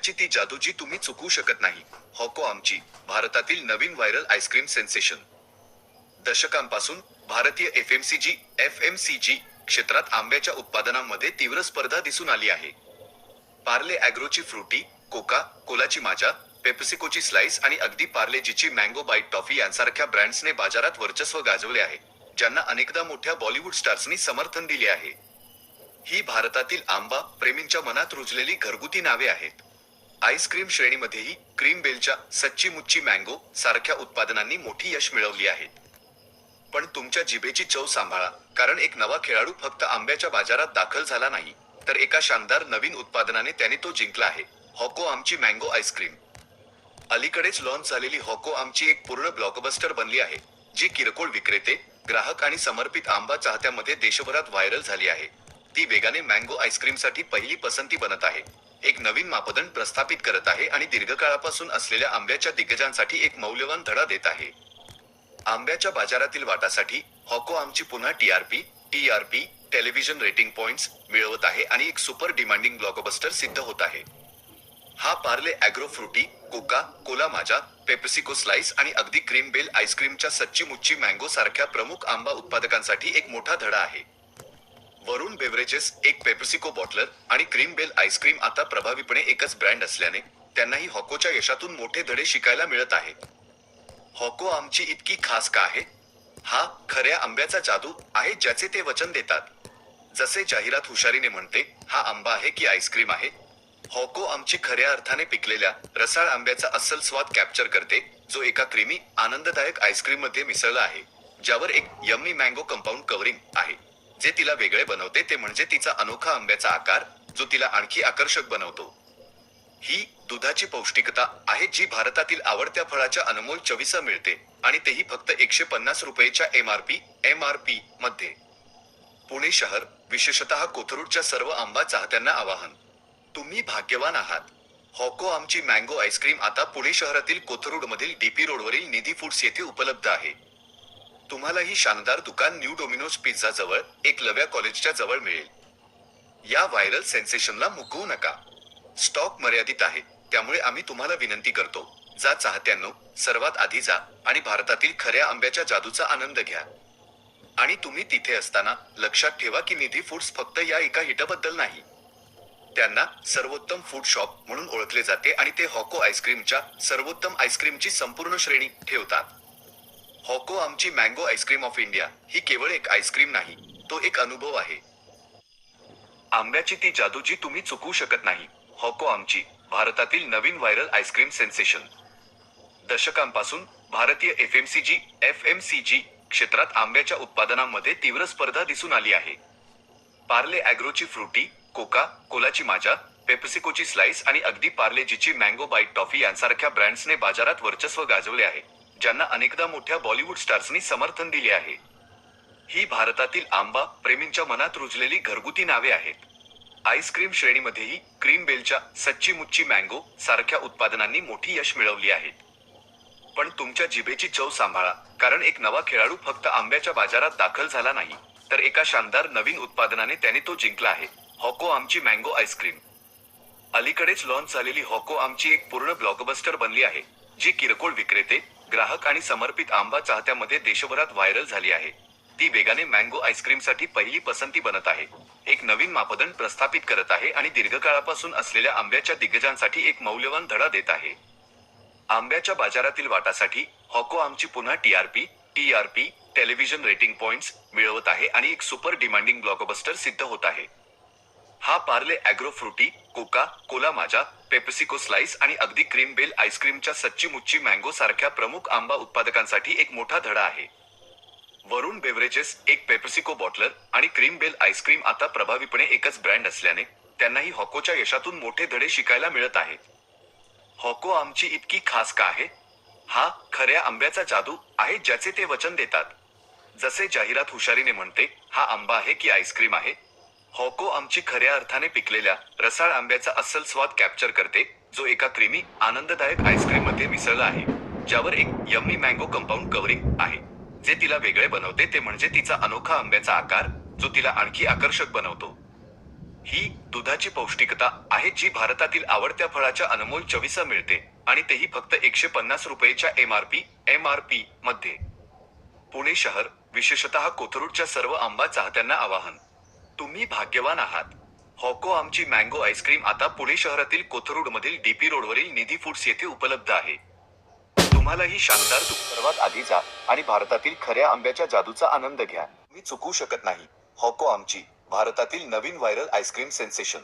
करण्याची ती जादू जी तुम्ही चुकवू शकत नाही. हॉको आमची भारतातील नवीन व्हायरल आईस्क्रीम सेन्सेशन. दशकांपासून भारतीय F M C G F M C G क्षेत्रात आंब्याच्या उत्पादनांमध्ये तीव्र स्पर्धा दिसून आली आहे. पार्ले अॅग्रोची फ्रुटी कोका कोलाची माझा पेप्सिकोची स्लाइस आणि अगदी पार्लेजीची मँगो बाईट टॉफी यांसारख्या ब्रँड्सने बाजारात वर्चस्व गाजवले आहे ज्यांना अनेकदा मोठ्या बॉलिवूड स्टार्सनी समर्थन दिले आहे. ही भारतातील आंबा प्रेमींच्या मनात रुजलेली घरगुती नावे आहेत. आईस्क्रीम श्रेणीमध्येही क्रीम बेलच्या सच्ची मुच्ची मँगो सारख्या उत्पादनांनी मोठी यश मिळवली आहे. पण तुमच्या जिभेची चव सांभाळा कारण एक नवा खेळाडू फक्त आंब्याच्या बाजारात दाखल झाला नाही तर एका शानदार नवीन उत्पादनाने त्याने तो जिंकला आहे हॉको आमची मँगो आईस्क्रीम अलीकडेच लॉन्च झालेली हॉको आमची एक पूर्ण ब्लॉकबस्टर बनली आहे जी किरकोळ विक्रेते ग्राहक आणि समर्पित आंबा चाहत्यामध्ये देशभरात व्हायरल झाली आहे. ती वेगाने मँगो आईस्क्रीमसाठी पहिली पसंती बनत आहे. एक नवीन मापदंड प्रस्थापित करत आहे आणि दीर्घकाळापासून असलेल्या आंब्याच्या दिग्गजांसाठी एक मौल्यवान धडा देत आहे. आंब्याच्या बाजारातील वाटासाठी हॉको आमची पुन्हा TRP TRP television rating points मिळवत आहे आणि एक सुपर डिमांडिंग ब्लॉकबस्टर सिद्ध होत आहे. हा Parle agro Frooti Coca Cola Maaza PepsiCo Slice आणि अगदी क्रीम बेल आईस्क्रीमच्या सच्ची मुच्ची मँगो सारख्या प्रमुख आंबा उत्पादकांसाठी एक मोठा धडा आहे. वरुण बेवरेजेस एक पेप्सिको बॉटलर आणि क्रीम बेल आईस्क्रीम आता प्रभावीपणे एकच ब्रँड असल्याने त्यांनाही हॉकोच्या यशातून मोठे धडे शिकायला मिळत आहेत हॉको आमची इतकी खास का आहे? हा खऱ्या आंब्याचा जादू आहे ज्याचे ते वचन देतात. जसे जाहिरात हुशारीने म्हणते हा आंबा आहे की आईस्क्रीम आहे? हॉको आमची खऱ्या अर्थाने पिकलेल्या रसाळ आंब्याचा अस्सल स्वाद कॅप्चर करते जो एका क्रीमी आनंददायक आईस्क्रीममध्ये मिसळला आहे ज्यावर एक यम्मी मँगो कंपाऊंड कव्हरिंग आहे. जे तिला वेगळे बनवते ते म्हणजे तिचा अनोखा आंब्याचा आकार जो तिला आणखी आकर्षक बनवतो. ही दुधाची पौष्टिकता आहे जी भारतातील आवडत्या फळाच्या अनमोल चवीसा मिळते आणि तेही फक्त एकशे पन्नास रुपयेच्या M R P M R P मध्ये. पुणे शहर विशेषतः कोथरूडच्या सर्व आंबा चाहत्यांना आवाहन. तुम्ही भाग्यवान आहात. हॉको आमची मँगो आईस्क्रीम आता पुणे शहरातील कोथरूड मधील डीपी रोडवरील निधी फूड्स येथे उपलब्ध आहे. तुम्हाला ही शानदार दुकान न्यू डोमिनोज पिझ्झा जवळ एक लव्या कॉलेजच्या जवळ मिळेल. या व्हायरल सेन्सेशनला मुकवू नका. स्टॉक मर्यादित आहे त्यामुळे आम्ही तुम्हाला विनंती करतो जा चाहत्यांनो सर्वात आधी जा आणि भारतातील खऱ्या आंब्याच्या जादूचा आनंद घ्या. आणि तुम्ही तिथे असताना लक्षात ठेवा की निधी फूड्स फक्त या एका हिटाबद्दल नाही. त्यांना सर्वोत्तम फूड शॉप म्हणून ओळखले जाते आणि ते हॉको आईस्क्रीमच्या सर्वोत्तम आईस्क्रीमची संपूर्ण श्रेणी ठेवतात. हॉको आमची mango ice cream of India. ही केवळ एक आईस्क्रीम नाही तो एक अनुभव आहे. आंब्याची ती जादू जी तुम्ही चुकवू शकत नाही. हॉको आमची भारतातील नवीन व्हायरल आईस्क्रीम सेन्सेशन. दशकांपासून भारतीय F M C G F M C G क्षेत्रात आंब्याच्या उत्पादनांमध्ये तीव्र स्पर्धा दिसून आली आहे. पार्ले अॅग्रोची फ्रुटी कोका कोलाची माझा पेप्सिकोची स्लाइस आणि अगदी पार्लेजीची मँगो बाईट टॉफी यांसारख्या ब्रँड्सने बाजारात वर्चस्व गाजवले आहे. ज्यांना अनेकदा मोठ्या बॉलिवूड स्टार्सनी समर्थन दिले आहे. ही भारतातील आंबा प्रेमींच्या मनात रुजलेली घरगुती नावे आहेत. आईस्क्रीम श्रेणीमध्येही क्रीम बेलच्या सच्ची मुच्ची मँगो सारख्या उत्पादनांनी मोठी यश मिळवली आहेत पण तुमच्या जिभेची चव सांभाळा कारण एक नवा खेळाडू फक्त आंब्याच्या बाजारात दाखल झाला नाही तर एका शानदार नवीन उत्पादनाने त्याने तो जिंकला आहे हॉको आमची मँगो आईस्क्रीम अलीकडेच लॉन्च झालेली हॉको आमची एक पूर्ण ब्लॉकबस्टर बनली आहे जी किरकोळ विक्रेते ग्राहक आणि समर्पित आंबा चाहत्यामध्ये देशभरात व्हायरल झाली आहे. ती वेगाने मँगो आईस्क्रीमसाठी पहिली पसंती बनत आहे. एक नवीन मापदंड प्रस्थापित करत आहे आणि दीर्घकाळापासून असलेल्या आंब्याच्या दिग्गजांसाठी एक मौल्यवान धडा देत आहे. आंब्याच्या बाजारातील वाटासाठी हॉको आमची पुन्हा TRP TRP television rating points मिळवत आहे आणि एक सुपर डिमांडिंग ब्लॉकबस्टर सिद्ध होत आहे. हा Parle agro Frooti Coca Cola Maaza PepsiCo Slice आणि अगदी क्रीम बेल आईस्क्रीमच्या सच्ची मुच्ची मँगो सारख्या प्रमुख आंबा उत्पादकांसाठी एक मोठा धडा आहे. वरुण बेव्हरेजेस एक पेप्सिको बॉटलर आणि क्रीम बेल आईस्क्रीम आता प्रभावीपणे एकच ब्रँड असल्याने त्यांनाही हॉकोच्या यशातून मोठे धडे शिकायला मिळत आहेत हॉको आमची इतकी खास का आहे? हा खऱ्या आंब्याचा जादू आहे ज्याचे ते वचन देतात. जसे जाहिरात हुशारीने म्हणते हा आंबा आहे की आईस्क्रीम आहे? हॉको आमची खऱ्या अर्थाने पिकलेल्या रसाळ आंब्याचा अस्सल स्वाद कॅप्चर करते जो एका क्रीमी आनंददायक आईस्क्रीममध्ये मिसळला आहे ज्यावर एक यम्मी मँगो कंपाऊंड कव्हरिंग आहे. जे तिला वेगळे बनवते ते म्हणजे तिचा अनोखा आंब्याचा आकार जो तिला आणखी आकर्षक बनवतो. ही दुधाची पौष्टिकता आहे जी भारतातील आवडत्या फळाच्या अनमोल चवीसा मिळते आणि तेही फक्त एकशे पन्नास रुपयेच्या M R P M R P मध्ये. पुणे शहर विशेषतः कोथरूडच्या सर्व आंबा चाहत्यांना आवाहन. तुम्ही भाग्यवान आहात. हॉको आमची मँगो आईस्क्रीम आता पुणे शहरातील कोथरूड मधील डीपी रोडवरील निधी फूड्स येथे उपलब्ध आहे. तुम्हाला ही शानदार सर्वात आधी जा आणि भारतातील खऱ्या आंब्याच्या जादूचा आनंद घ्या. मी चुकू शकत नाही. हॉको आमची भारतातील नवीन व्हायरल आईस्क्रीम सेन्सेशन.